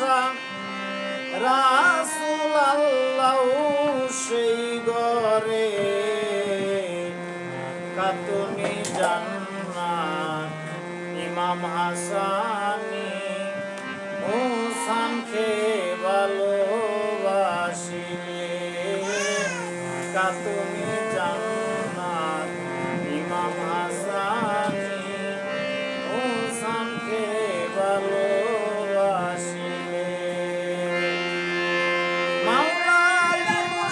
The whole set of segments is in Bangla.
আশা রাসুল আল্লাহ সেই ঘরে কাতুনি জান্নাত ইমাম হাসানি মুসানকে ভালোবাসিলে। কাতুনি জান্নাত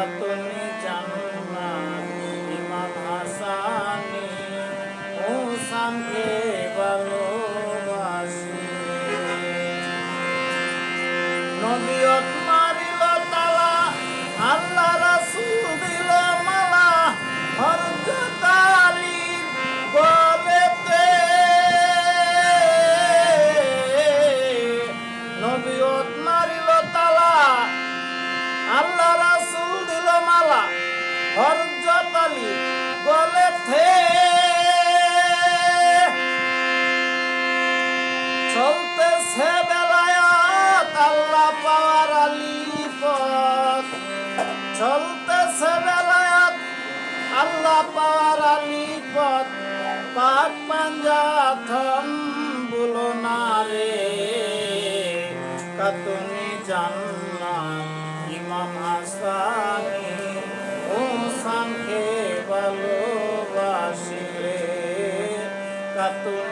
কাতুনি জান্নাত ইমাম হাসানি হুসানকে ভালোবাসিলে নবীয়ত বেলায়াত আল্লাহ পাওয়ার আলী পথ, পাক পাঞ্জাথন বলো না রে। কাতুনি জান্নাত, ইমাম হাসানি হুসানকে ভালোবাসিলে। কাতুনি